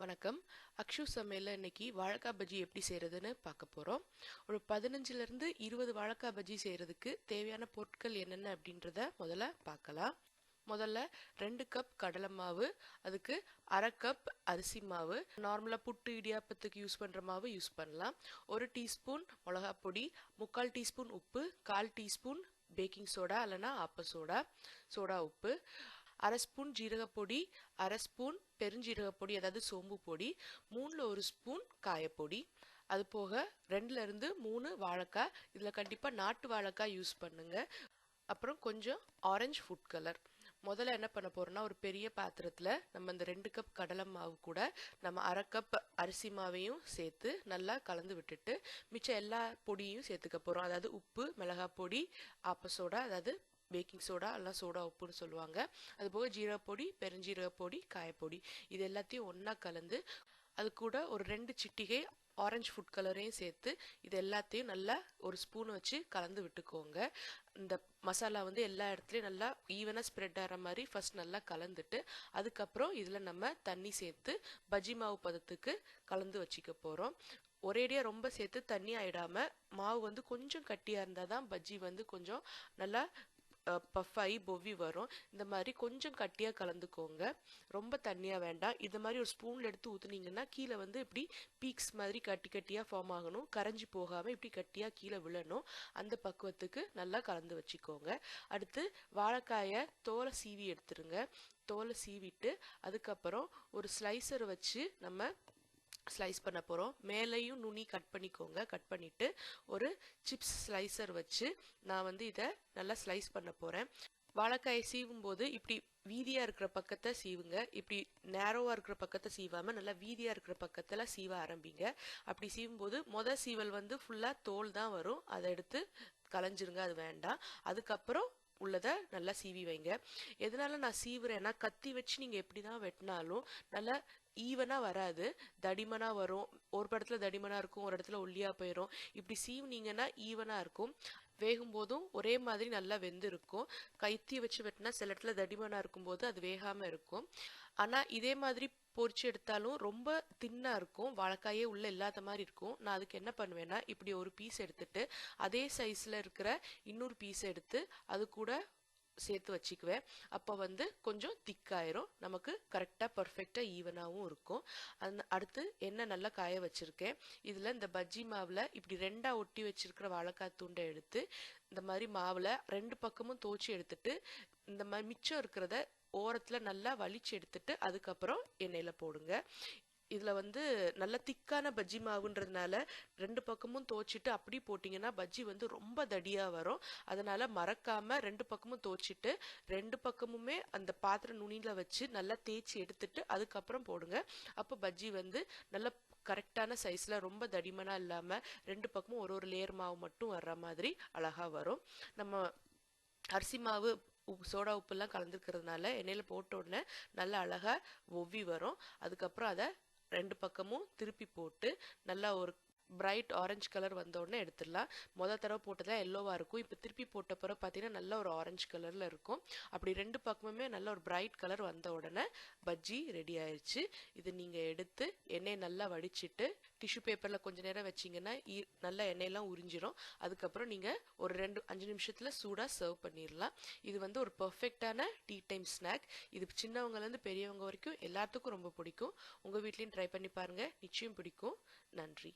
வணக்கம். அக்ஷு சமையலில் இன்னைக்கு வாழைக்காய் பஜ்ஜி எப்படி செய்கிறதுன்னு பார்க்க போகிறோம் ஒரு பதினஞ்சுலேருந்து இருபது வாழைக்காய் பஜ்ஜி செய்கிறதுக்கு தேவையான பொருட்கள் என்னென்ன அப்படின்றத முதல்ல பார்க்கலாம். முதல்ல ரெண்டு கப் கடலை மாவு அதுக்கு அரை கப் அரிசி மாவு நார்மலாக புட்டு இடியாப்பத்துக்கு யூஸ் பண்ணுற மாவு யூஸ் பண்ணலாம். ஒரு டீஸ்பூன் மிளகா பொடி முக்கால் டீஸ்பூன் உப்பு கால் டீஸ்பூன் பேக்கிங் சோடா இல்லைன்னா ஆப்ப சோடா சோடா உப்பு. அரை ஸ்பூன் ஜீரகப்பொடி அரை ஸ்பூன் பெருஞ்சீரகப்பொடி அதாவது சோம்பு பொடி மூணில் ஒரு ஸ்பூன் காயப்பொடி அது போக ரெண்டுலேருந்து மூணு வாழைக்காய் இதில் கண்டிப்பாக நாட்டு வாழைக்காய் யூஸ் பண்ணுங்கள் அப்புறம் கொஞ்சம் ஆரஞ்சு ஃபுட் கலர். முதல்ல என்ன பண்ண போகிறோம்னா ஒரு பெரிய பாத்திரத்தில் நம்ம இந்த ரெண்டு கப் கடலை மாவு கூட நம்ம அரை கப் அரிசி மாவையும் சேர்த்து நல்லா கலந்து விட்டுட்டு மிச்சம் எல்லா பொடியும் சேர்த்துக்க போகிறோம் அதாவது உப்பு மிளகாய் பொடி ஆப்ப சோடா அதாவது பேக்கிங் சோடா எல்லாம் சோடா உப்புன்னு சொல்லுவாங்க. அது போக ஜீரகப்பொடி பெருஞ்சீரகப்பொடி காயப்பொடி இது எல்லாத்தையும் ஒன்றா கலந்து அது கூட ஒரு ரெண்டு சிட்டிகை ஆரஞ்சு ஃபுட் கலரையும் சேர்த்து இது எல்லாத்தையும் நல்லா ஒரு ஸ்பூன் வச்சு கலந்து விட்டுக்கோங்க. இந்த மசாலா வந்து எல்லா இடத்துலையும் நல்லா ஈவனாக ஸ்ப்ரெட் ஆகிற மாதிரி ஃபர்ஸ்ட் நல்லா கலந்துட்டு அதுக்கப்புறம் இதில் நம்ம தண்ணி சேர்த்து பஜ்ஜி மாவு பதத்துக்கு கலந்து வச்சுக்க போகிறோம் ஒரேடியாக ரொம்ப சேர்த்து தண்ணி ஆயிடாமல் மாவு வந்து கொஞ்சம் கட்டியாக இருந்தால் தான் பஜ்ஜி வந்து கொஞ்சம் நல்லா பஃபாயி பொவி வரும். இந்த மாதிரி கொஞ்சம் கட்டியாக கலந்துக்கோங்க. ரொம்ப தண்ணியாக வேண்டாம். இது மாதிரி ஒரு ஸ்பூனில் எடுத்து ஊற்றுனீங்கன்னா கீழே வந்து இப்படி பீக்ஸ் மாதிரி கட்டி கட்டியாக ஃபார்ம் ஆகணும். கரைஞ்சி போகாமல் இப்படி கட்டியாக கீழே விழணும். அந்த பக்குவத்துக்கு நல்லா கலந்து வச்சுக்கோங்க. அடுத்து வாழைக்காயை தோலை சீவி எடுத்துருங்க. தோலை சீவிட்டு அதுக்கப்புறம் ஒரு ஸ்லைசர் வச்சு நம்ம ஸ்லைஸ் பண்ண போகிறோம் மேலேயும் நுனி கட் பண்ணிக்கோங்க. கட் பண்ணிவிட்டு ஒரு சிப்ஸ் ஸ்லைசர் வச்சு நான் வந்து இதை நல்லா ஸ்லைஸ் பண்ண போகிறேன் வாழைக்காயை சீவும் போது இப்படி வீதியாக இருக்கிற பக்கத்தை சீவுங்க. இப்படி நேரோவாக இருக்கிற பக்கத்தை சீவாமல் நல்லா வீதியாக இருக்கிற பக்கத்தில் சீவ ஆரம்பிங்க. அப்படி சீவும் போது மொதல் சீவல் வந்து ஃபுல்லாக தோல் தான் வரும். அதை எடுத்து களைஞ்சிருங்க அது வேண்டாம். அதுக்கப்புறம் உள்ளதை நல்லா சீவி வைங்க. எதனால நான் சீவுறேன்னா கத்தி வச்சு நீங்கள் எப்படி தான் வெட்டினாலும் நல்லா ஈவனாக வராது. தடிமனாக வரும். ஒரு படத்துல தடிமனாக இருக்கும் ஒரு இடத்துல ஒல்லியாக போயிடும் இப்படி சீவுனீங்கன்னா ஈவனாக இருக்கும். வேகும் போதும் ஒரே மாதிரி நல்லா வெந்து இருக்கும் கைத்தி வச்சு வெட்டினா சில இடத்துல தடிமனாக இருக்கும்போது அது வேகாமல் இருக்கும். ஆனால் இதே மாதிரி பொரிச்சு எடுத்தாலும் ரொம்ப தின்னாக இருக்கும். வாழைக்காயே உள்ள இல்லாத மாதிரி இருக்கும். நான் அதுக்கு என்ன பண்ணுவேன்னா இப்படி ஒரு பீஸ் எடுத்துட்டு அதே சைஸில் இருக்கிற இன்னொரு பீஸ் எடுத்து அது கூட சேர்த்து வச்சுக்குவேன். அப்போ வந்து கொஞ்சம் திக்காயிரும். நமக்கு கரெக்டாக பர்ஃபெக்டாக ஈவனாகவும் இருக்கும். அந்த அடுத்து எண்ணெய் நல்லா காய வச்சுருக்கேன். இதில் இந்த பஜ்ஜி மாவில் இப்படி ரெண்டாக ஒட்டி வச்சுருக்கிற வாழைக்காய் துண்டை எடுத்து இந்த மாதிரி மாவில் ரெண்டு பக்கமும் தோச்சி எடுத்துட்டு இந்த மாதிரி மிச்சம் இருக்கிறத ஓரத்தில் நல்லா வலிச்சு எடுத்துட்டு அதுக்கப்புறம் எண்ணெயில் போடுங்க. இதில் வந்து நல்ல திக்கான பஜ்ஜி மாவுன்றதுனால ரெண்டு பக்கமும் தோச்சிட்டு அப்படி போட்டிங்கன்னா பஜ்ஜி வந்து ரொம்ப தடியாக வரும். அதனால் மறக்காமல் ரெண்டு பக்கமும் தோச்சிட்டு ரெண்டு பக்கமுமே அந்த பாத்திரம் நுனியில் வச்சு நல்லா தேய்ச்சி எடுத்துட்டு அதுக்கப்புறம் போடுங்க. அப்போ பஜ்ஜி வந்து நல்ல கரெக்டான சைஸில் ரொம்ப தடிமனாக இல்லாமல் ரெண்டு பக்கமும் ஒரு ஒரு லேயர் மாவு மட்டும் வர்ற மாதிரி அழகாக வரும். நம்ம அரிசி மாவு உப்பு சோடா உப்புலாம் கலந்துருக்கிறதுனால எண்ணெயில் போட்ட உடனே நல்லா அழகாக ஒவ்வி வரும். அதுக்கப்புறம் அதை ரெண்டு பக்கமும் திருப்பி போட்டு நல்லா ஒரு பிரைட் ஆரஞ்சு கலர் வந்தோடனே எடுத்துடலாம். மொதல் தடவை போட்டதா எல்லோவாக இருக்கும். இப்போ திருப்பி போட்ட பிறகு பார்த்தீங்கன்னா நல்ல ஒரு ஆரஞ்சு கலரில் இருக்கும். அப்படி ரெண்டு பக்கமுமே நல்ல ஒரு பிரைட் கலர் வந்த உடனே பஜ்ஜி ரெடி ஆயிடுச்சு இது நீங்கள் எடுத்து எண்ணெய் நல்லா வடிச்சிட்டு டிஷ்யூ பேப்பரில் கொஞ்சம் நேரம் வச்சிங்கன்னா நல்லா எண்ணெயெல்லாம் உறிஞ்சிரும். அதுக்கப்புறம் நீங்கள் ஒரு ரெண்டு அஞ்சு நிமிஷத்தில் சூடாக சர்வ் பண்ணிடலாம். இது வந்து ஒரு பர்ஃபெக்டான டீ டைம் ஸ்நாக் இது சின்னவங்கலேருந்து பெரியவங்க வரைக்கும் எல்லாத்துக்கும் ரொம்ப பிடிக்கும். உங்கள் வீட்லேயும் ட்ரை பண்ணி பாருங்கள் நிச்சயம் பிடிக்கும். நன்றி.